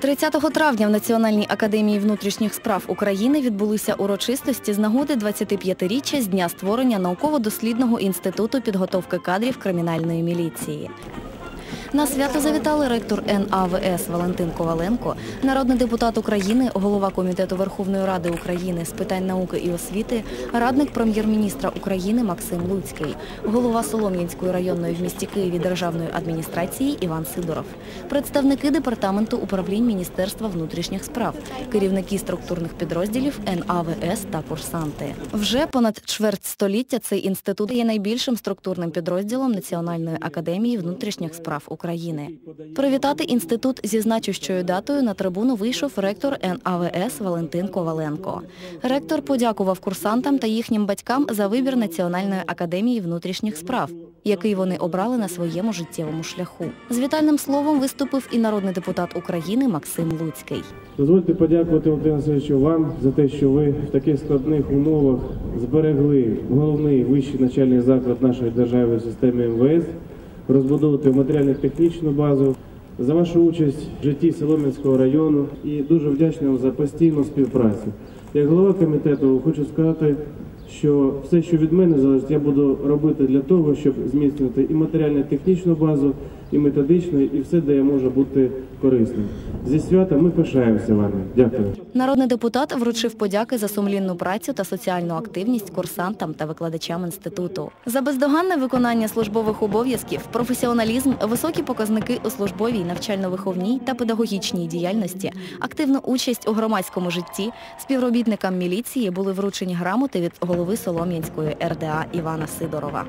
30 травня в Національній академії внутрішніх справ України відбулися урочистості з нагоди 25-річчя з дня створення науково-дослідного інституту підготовки кадрів кримінальної міліції. На свято завітали ректор НАВС Валентин Коваленко, народний депутат України, голова Комітету Верховної Ради України з питань науки і освіти, радник прем'єр-міністра України Максим Луцький, голова Солом'янської районної в місті Києві державної адміністрації Іван Сидоров, представники департаменту управлінь Міністерства внутрішніх справ, керівники структурних підрозділів НАВС та курсанти. Вже понад чверть століття цей інститут є найбільшим структурним підрозділом Національної академії внутрішніх справ України. Привітати інститут зі значущою датою на трибуну вийшов ректор НАВС Валентин Коваленко. Ректор подякував курсантам та їхнім батькам за вибір Національної академії внутрішніх справ, який вони обрали на своєму життєвому шляху. З вітальним словом виступив і народний депутат України Максим Луцький. Дозвольте подякувати Васильовичу вам за те, що ви в таких складних умовах зберегли головний вищий навчальний заклад нашої держави в системі МВС, розбудовувати матеріально-технічну базу, за вашу участь в житті Солом'янського району і дуже вдячний вам за постійну співпрацю. Як голова комітету хочу сказати, що все, що від мене залежить, я буду робити для того, щоб зміцнити і матеріально-технічну базу, і методичну, і все, де я можу бути корисним. Зі свята ми пишаємося вами. Дякую. Народний депутат вручив подяки за сумлінну працю та соціальну активність курсантам та викладачам інституту. За бездоганне виконання службових обов'язків, професіоналізм, високі показники у службовій, навчально-виховній та педагогічній діяльності, активну участь у громадському житті, співробітникам міліції були вручені грамоти від голови Солом'янської РДА Івана Сидорова.